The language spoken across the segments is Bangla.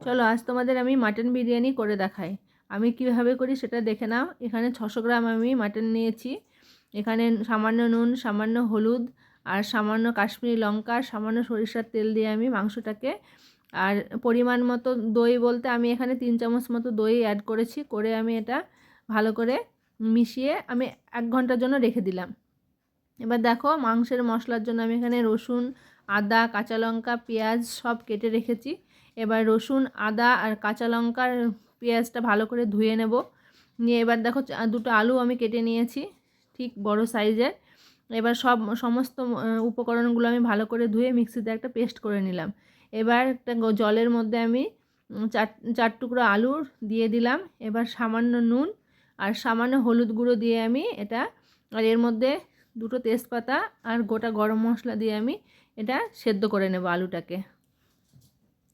চলো, আজ তোমাদের আমি মাটন বিরিয়ানি করে দেখাই। আমি কীভাবে করি সেটা দেখে নাও। এখানে ছশো গ্রাম আমি মাটন নিয়েছি। এখানে সামান্য নুন, সামান্য হলুদ, আর সামান্য কাশ্মীরি লঙ্কা, সামান্য সরিষার তেল দিয়ে আমি মাংসটাকে, আর পরিমাণ মতো দই বলতে আমি এখানে তিন চামচ মতো দই অ্যাড করেছি। করে আমি এটা ভালো করে মিশিয়ে আমি এক ঘণ্টার জন্য রেখে দিলাম। এবার দেখো, মাংসের মশলার জন্য আমি এখানে রসুন, আদা, কাঁচা লঙ্কা, পেঁয়াজ সব কেটে রেখেছি। এবার রসুন, আদা আর কাঁচা লঙ্কার পেঁয়াজটা ভালো করে ধুয়ে নেব। নিয়ে এবার দেখো দুটো আলু আমি কেটে নিয়েছি, ঠিক বড় সাইজের। এবার সব সমস্ত উপকরণগুলো আমি ভালো করে ধুয়ে মিক্সিতে একটা পেস্ট করে নিলাম। এবার একটা জলের মধ্যে আমি চার চার টুকরো আলুর দিয়ে দিলাম। এবার সামান্য নুন আর সামান্য হলুদ গুঁড়ো দিয়ে আমি এটা, আর এর মধ্যে দুটো তেজপাতা আর গোটা গরম মশলা দিয়ে আমি এটা সেদ্ধ করে নেব আলুটাকে।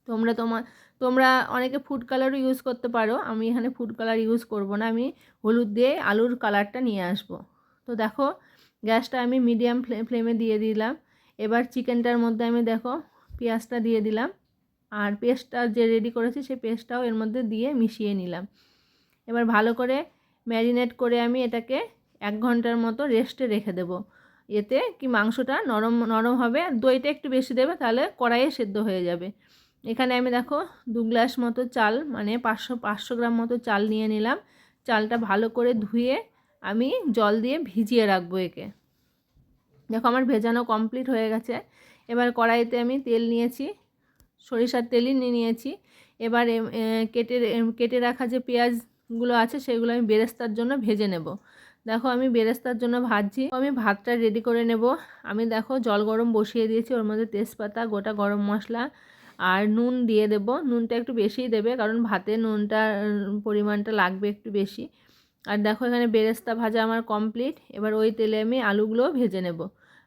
তোমরা তোমার তোমরা অনেকে ফুড কালারও ইউজ করতে পারো। আমি এখানে ফুড কালার ইউজ করব না। আমি হলুদ দিয়ে আলুর কালারটা নিয়ে আসব। তো দেখো, গ্যাসটা আমি মিডিয়াম ফ্লেমে দিয়ে দিলাম। এবার চিকেনটার মধ্যে আমি দেখো, পেঁয়াজটা দিয়ে দিলাম। আর পেস্টটা যে রেডি করেছি, সেই পেস্টটাও এর মধ্যে দিয়ে মিশিয়ে নিলাম। এবার ভালো করে ম্যারিনেট করে আমি এটাকে এক ঘণ্টার মতো রেস্টে রেখে দেব। এতে কি মাংসটা নরম নরম হবে। দইটা একটু বেশি দেবে, তাহলে কড়াইয়ে সেদ্ধ হয়ে যাবে। এখানে আমি দেখো দু গ্লাস মতো চাল মানে পাঁচশো পাঁচশো গ্রাম মতো চাল নিয়ে নিলাম। চালটা ভালো করে ধুয়ে আমি জল দিয়ে ভিজিয়ে রাখব একে। দেখো আমার ভেজানো কমপ্লিট হয়ে গেছে। এবার কড়াইতে আমি তেল নিয়েছি, সরিষার তেলই নিয়ে নিয়েছি। এবার কেটে কেটে রাখা যে পেঁয়াজগুলো আছে সেগুলো আমি বেরেস্তার জন্য ভেজে নেব। দেখো আমি বেরেস্তার জন্য ভাজছি। আমি ভাতটা রেডি করে নেব। আমি দেখো জল গরম বসিয়ে দিয়েছি, ওর মধ্যে তেজপাতা, গোটা গরম মশলা আর নুন দিয়ে দেব। নুনটা একটু বেশিই দেবে, কারণ ভাতে নুনটা পরিমাণটা লাগবে একটু বেশি। আর দেখো এখানে বেরেস্তা ভাজা আমার কমপ্লিট। এবার ওই তেলে আমি আলুগুলোও ভেজে নেব।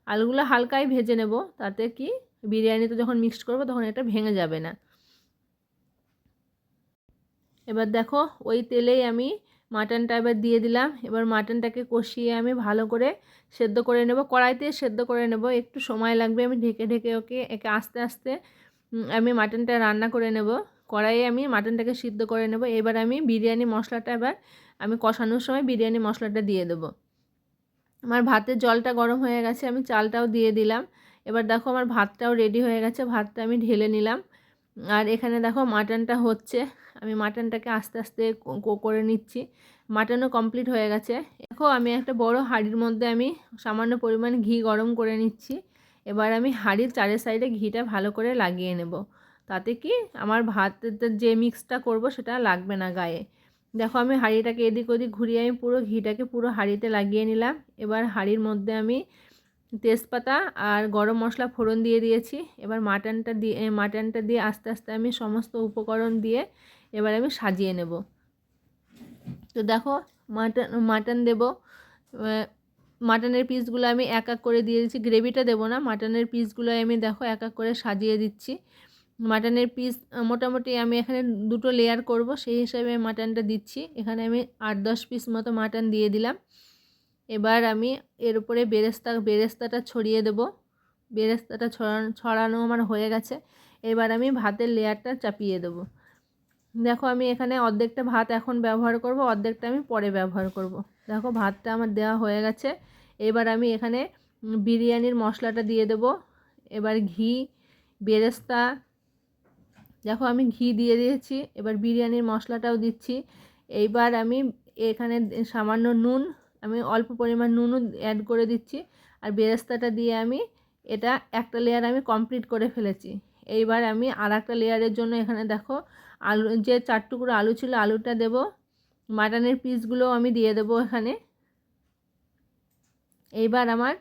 আলুগুলো হালকাই ভেজে নেব, তাতে কি বিরিয়ানিতে যখন মিক্সড করব তখন এটা ভেঙে যাবে না। এবার দেখো ওই তেলেই আমি মাটনটা এবার দিয়ে দিলাম। এবার মাটনটাকে কষিয়ে আমি ভালো করে সেদ্ধ করে নেব। কড়াইতে সেদ্ধ করে নেব। একটু সময় লাগবে আমি ঢেকে ঢেকে ওকে, একে আস্তে আস্তে আমি মাটনটা রান্না করে নেব। কড়াইয়ে আমি মাটনটাকে সিদ্ধ করে নেব। এবার আমি বিরিয়ানি মশলাটা এবার আমি কষানোর সময় বিরিয়ানি মশলাটা দিয়ে দেবো। আমার ভাতের জলটা গরম হয়ে গেছে, আমি চালটাও দিয়ে দিলাম। এবার দেখো আমার ভাতটাও রেডি হয়ে গেছে, ভাতটা আমি ঢেলে নিলাম। আর এখানে দেখো মাটনটা হচ্ছে, আমি মাটনটাকে আস্তে আস্তে করে নিচ্ছি। মাটনও কমপ্লিট হয়ে গেছে। দেখো আমি একটা বড় হাঁড়ির মধ্যে আমি সামান্য পরিমাণ ঘি গরম করে নিচ্ছি। এবার আমি হাঁড়ির চারের সাইডে ঘিটা ভালো করে লাগিয়ে নেব। তাতে কি আমার ভাতের যে মিক্সটা করব সেটা লাগবে না গায়ে। দেখো আমি হাঁড়িটাকে এদিক ওদিক ঘুরিয়ে আমি পুরো ঘিটাকে পুরো হাঁড়িতে লাগিয়ে নিলাম। এবার হাঁড়ির মধ্যে আমি তেজপাতা আর গরম মশলা ফোড়ন দিয়ে দিয়েছি। এবার মাটনটা দিয়ে মাটনটা দিয়ে আস্তে আস্তে আমি সমস্ত উপকরণ দিয়ে এবার আমি সাজিয়ে নেব। তো দেখো মাটন মাটন দেব। মাটনের পিসগুলো আমি এক এক করে দিয়ে দিচ্ছি। গ্রেভিটা দেবো না, মাটনের পিসগুলো আমি দেখো এক এক করে সাজিয়ে দিচ্ছি। মাটনের পিস মোটামুটি আমি এখানে দুটো লেয়ার করব, সেই হিসাবে মাটনটা দিচ্ছি। এখানে আমি আট দশ পিস মতো মাটন দিয়ে দিলাম। এবার আমি এর উপরে বেরেস্তা, বেরেস্তাটা ছড়িয়ে দেব। বেরেস্তাটা ছড়ানো ছড়ানো আমার হয়ে গেছে। এবার আমি ভাতের লেয়ারটা চাপিয়ে দেব। দেখো আমি এখানে অর্ধেকটা ভাত এখন ব্যবহার করব, অর্ধেকটা আমি পরে ব্যবহার করব। দেখো ভাতটা আমার দেওয়া হয়ে গেছে। এবার আমি এখানে বিরিয়ানির মশলাটা দিয়ে দেব। এবার ঘি, বেরেস্তা, দেখো আমি ঘি দিয়ে দিয়েছি, এবার বিরিয়ানির মশলাটাও দিচ্ছি। এইবার আমি এখানে সামান্য নুন, আমি অল্প পরিমাণ নুনও অ্যাড করে দিচ্ছি। আর বেরেস্তাটা দিয়ে আমি এটা একটা লেয়ার আমি কমপ্লিট করে ফেলেছি। এইবার আমি আর একটা লেয়ারের জন্য এখানে দেখো আলু, যে চার টুকরো আলু ছিল আলুটা দেব। মাটনের পিসগুলোও আমি দিয়ে দেবো এখানে। এইবার আমার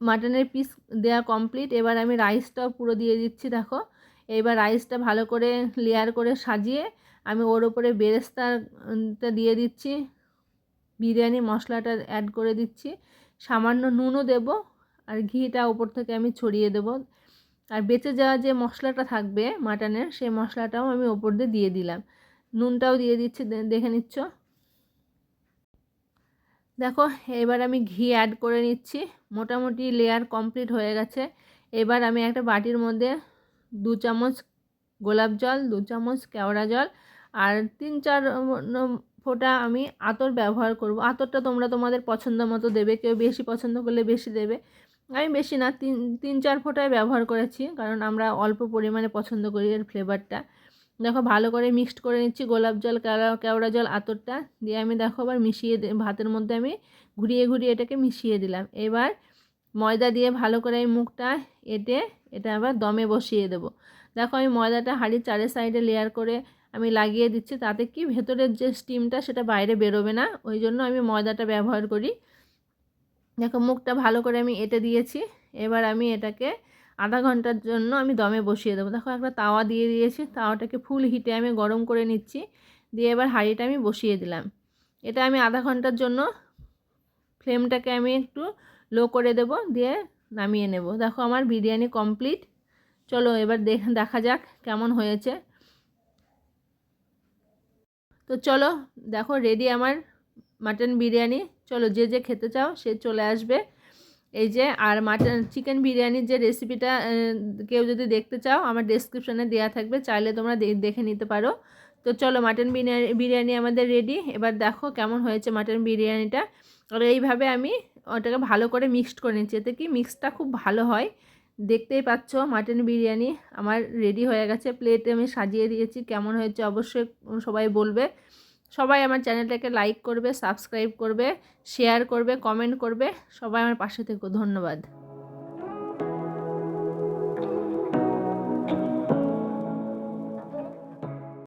মাটনের পিস দেওয়া কমপ্লিট এবার আমি রাইসটাও পুরো দিয়ে দিচ্ছি, দেখো। এইবার রাইসটা ভালো করে লেয়ার করে সাজিয়ে আমি ওর ওপরে বেরেস্তাটা দিয়ে দিচ্ছি। বিরিয়ানি মশলাটা অ্যাড করে দিচ্ছি। সামান্য নুনও দেব আর ঘিটা ওপর থেকে আমি ছড়িয়ে দেব। আর বেঁচে যাওয়া যে মশলাটা থাকবে মাটনের, সেই মশলাটাও আমি ওপর দিয়ে দিয়ে দিলাম। নুনটাও দিয়ে দিচ্ছি দেখে নিচ্ছ? দেখো, এবার আমি ঘি অ্যাড করে নিচ্ছি। মোটামুটি লেয়ার কমপ্লিট হয়ে গেছে। এবার আমি একটা বাটির মধ্যে দু চামচ গোলাপ জল, দু চামচ কেওড়া জল আর তিন চার ফোঁটা আমি আতর ব্যবহার করব। আতরটা তোমরা তোমাদের পছন্দ মতো দেবে, কেউ বেশি পছন্দ করলে বেশি দেবে। আমি বেশি না, তিন তিন, চার ফোঁটায় ব্যবহার করেছি। কারণ আমরা অল্প পরিমাণে পছন্দ করি এর ফ্লেভারটা দেখো, ভালো করে মিক্সড করে নিচ্ছি গোলাপ জল, কেওড়া কেওড়া জল, আতরটা। দিয়ে আমি দেখো, আবার মিশিয়ে ভাতের মধ্যে আমি ঘুরিয়ে ঘুরিয়ে এটাকে মিশিয়ে দিলাম। এবার ময়দা দিয়ে ভালো করে আমি মুখটা এটে এটা আবার দমে বসিয়ে দেবো। দেখো, আমি ময়দাটা হাঁড়ির চারের সাইডে লেয়ার করে আমি লাগিয়ে দিচ্ছি। তাতে কি ভেতরের যে স্টিমটা সেটা বাইরে বেরোবে না। ওই জন্য আমি ময়দাটা ব্যবহার করি। দেখো, মুখটা ভালো করে আমি এটে দিয়েছি। এবার আমি এটাকে আধা ঘণ্টার জন্য আমি দমে বসিয়ে দেবো। দেখো, একটা তাওয়া দিয়ে দিয়েছি। তাওয়াটাকে ফুল হিটে আমি গরম করে নিচ্ছি। দিয়ে এবার হাঁড়িটা আমি বসিয়ে দিলাম। এটা আমি আধা ঘণ্টার জন্য ফ্লেমটাকে আমি একটু লো করে দেব, দিয়ে নামিয়ে নেব। দেখো, আমার বিরিয়ানি কমপ্লিট। চলো, এবার দেখা যাক কেমন হয়েছে। তো চলো, দেখো, রেডি আমার মাটন বিরিয়ানি। চলো যে যে খেতে চাও সে চলে আসবে। এই যে, আর মাটন চিকেন বিরিয়ানির যে রেসিপিটা কেউ যদি দেখতে চাও, আমার ডেসক্রিপশানে দেওয়া থাকবে, চাইলে তোমরা দেখে নিতে পারো। তো চলো মাটন বিরিয়ানি বিরিয়ানি আমাদের রেডি এবার দেখো কেমন হয়েছে মাটন বিরিয়ানিটা। আর এইভাবে আমি ওটাকে ভালো করে মিক্সড করে নিচ্ছি। এতে কি মিক্সটা খুব ভালো হয়। দেখতেই পাচ্ছ মাটন বিরিয়ানি আমার রেডি হয়ে গেছে। প্লেটে আমি সাজিয়ে দিয়েছি। কেমন হয়েছে অবশ্যই সবাই বলবে। সবাই আমার চ্যানেলটাকে লাইক করবে সাবস্ক্রাইব করবে শেয়ার করবে কমেন্ট করবে। সবাই আমার পাশে থেকে। ধন্যবাদ।